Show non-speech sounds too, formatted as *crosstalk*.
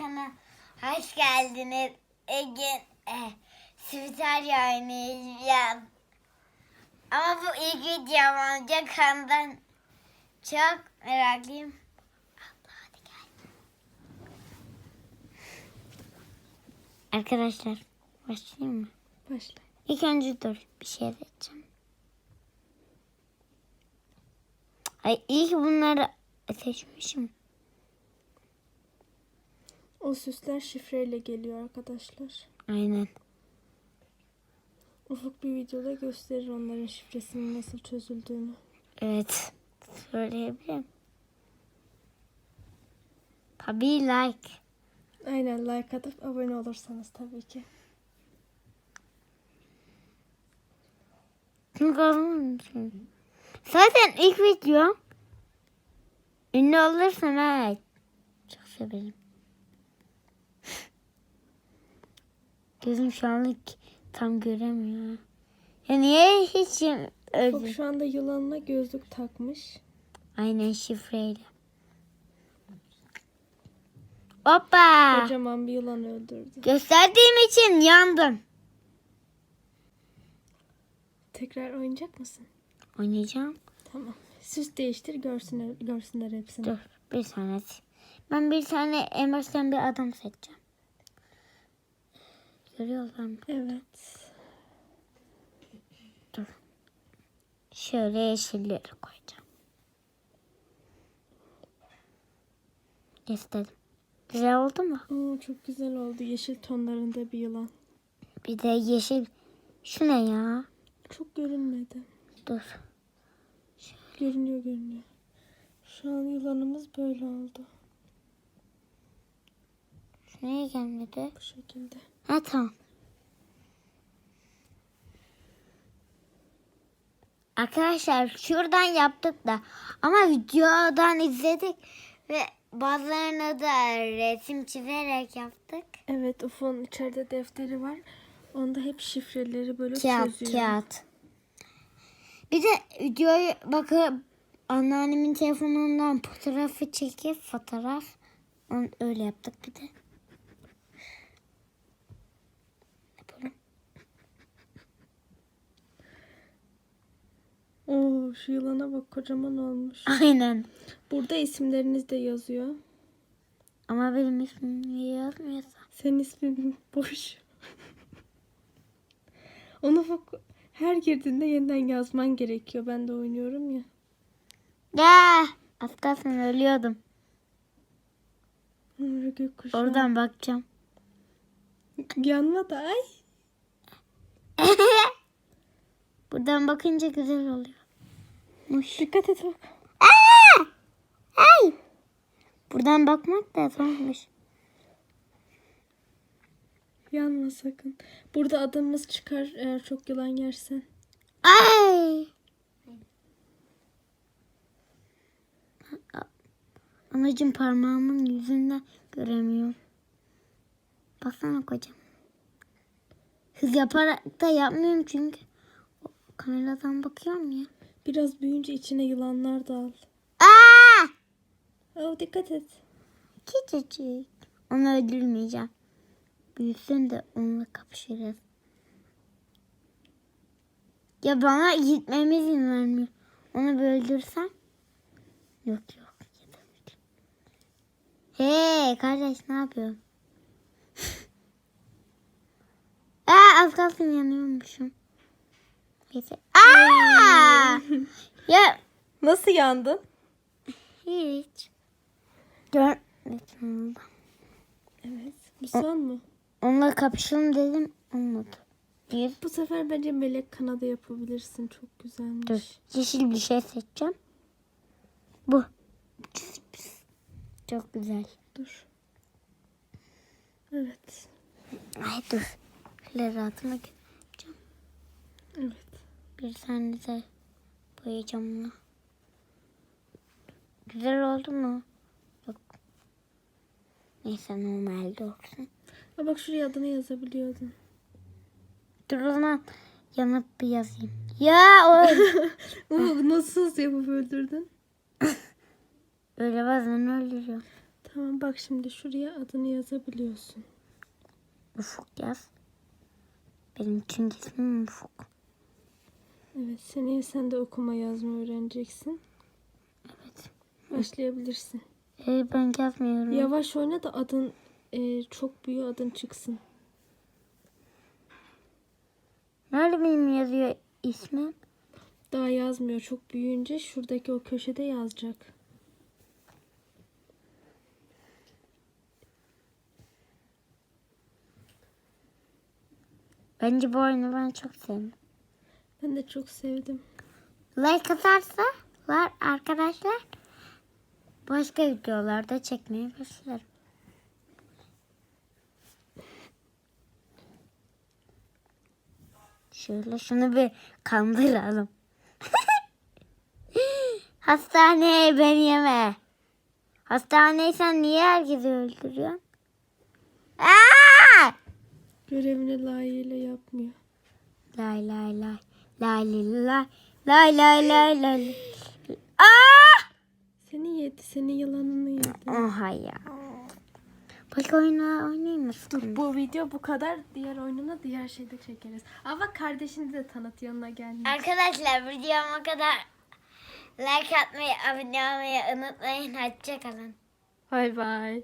kanal hoş geldiniz. Bugün e, Sviterya oynayacağız. Ama bu ilk videom olacak ondan çok meraklıyım. Abla hadi gel. Arkadaşlar başlayayım mı? Başla. İlk önce dur bir şey edeceğim. Ay ilk bunları seçmişim. O süsler şifreyle geliyor arkadaşlar. Aynen. Ufuk bir videoda gösterir onların şifresinin nasıl çözüldüğünü. Evet. Söyleyebilirim. Tabii like. Aynen like atıp abone olursanız tabii ki. Zaten ilk video ünlü olursam evet. Çok severim. Gözüm şu anlık tam göremiyor. Ya niye hiç öldü? şu anda yılanına gözlük takmış. Aynen şifreyle. Hoppa. Kocaman bir yılan öldürdü. Gösterdiğim için yandım. Tekrar oynayacak mısın? Oynayacağım. Tamam. Süs değiştir görsünler, görsünler hepsini. Dur bir tane. Ben bir tane en baştan bir adam seçeceğim. Görüyorlar mı? Evet. Dur. Şöyle yeşilleri koyacağım. İstedim. Güzel oldu mu? Oo, çok güzel oldu. Yeşil tonlarında bir yılan. Bir de yeşil. Şu ne ya? Çok görünmedi. Dur. Görünüyor görünüyor. Şu an yılanımız böyle oldu. Niye gelmedi? Bu şekilde. Ha tamam. Arkadaşlar şuradan yaptık da ama videodan izledik ve bazılarını da resim çizerek yaptık. Evet Ufuk'un içeride defteri var. Onda hep şifreleri böyle Kağıt, çözüyor. kağıt. Bir de videoyu bakıp anneannemin telefonundan fotoğrafı çekip fotoğraf onu öyle yaptık bir de. Oo şu yılana bak kocaman olmuş. *laughs* Aynen. Burada isimleriniz de yazıyor. Ama benim ismim yazmıyorsa. Senin ismin *laughs* boş. *laughs* Onu bak her girdiğinde yeniden yazman gerekiyor. Ben de oynuyorum ya. Ya az kalsın ölüyordum. Oradan bakacağım. Yanma da ay. Buradan bakınca güzel oluyor. Muş. Dikkat et bak. Aa! Ay! Buradan bakmak da zormuş. Yanma sakın. Burada adımız çıkar eğer çok yılan yersen. Ay! Anacığım parmağımın yüzünden göremiyorum. Baksana kocam. Hız yaparak da yapmıyorum çünkü. Kameradan bakıyorum ya. Biraz büyüyünce içine yılanlar da al. Aa! Oh, dikkat et. Küçücük. Onu öldürmeyeceğim. Büyüsün de onunla kapışırız. Ya bana gitmeme izin vermiyor. Onu bir öldürsem. Yok yok. Hey kardeş ne yapıyorsun? *laughs* Aa az kalsın yanıyormuşum. Neyse. Aa! ya Nasıl yandın? hiç. Görmedim. Evet. Bu son mu? Onunla kapışalım dedim. Olmadı. Bir. Bu sefer bence melek kanadı yapabilirsin. Çok güzelmiş. Dur. Yeşil bir şey seçeceğim. Bu. Çok güzel. Dur. Evet. Ay dur. Şöyle yapacağım. Evet. Bir tane de boyayacağım bunu. Güzel oldu mu? Yok. Neyse normalde olsun. Ha bak şuraya adını yazabiliyordun. Dur o zaman yanıp bir yazayım. Ya o *laughs* nasıl yapıp öldürdün? öyle bazen öldürüyor. Tamam bak şimdi şuraya adını yazabiliyorsun. Ufuk yaz. Benim çünkü ismim Ufuk. Evet seneye sen de okuma yazma öğreneceksin. Evet. Başlayabilirsin. Ee, ben yazmıyorum. Yavaş oyna da adın e, çok büyük adın çıksın. Nerede benim yazıyor ismim? Daha yazmıyor. Çok büyüyünce şuradaki o köşede yazacak. Bence bu oyunu ben çok sevdim. Ben de çok sevdim. Like atarsa var arkadaşlar. Başka videolarda çekmeye başlarım. Şöyle şunu bir kandıralım. *laughs* Hastaneye beni yeme. Hastaneysen niye herkesi öldürüyorsun? Aa! Görevini layığıyla yapmıyor. Lay lay lay. Lay lay lay. Lay lay lay lay. Aa! Seni yedi. Senin yılanını yedi. Oha ya. Başka oyunlar oynayayım mı? Sıkıldım. Bu video bu kadar. Diğer oyununu diğer şeyde çekeriz. Ama kardeşini de tanıt yanına gelmiş. Arkadaşlar videoma kadar like atmayı, abone olmayı unutmayın. Hoşçakalın. Bay bay.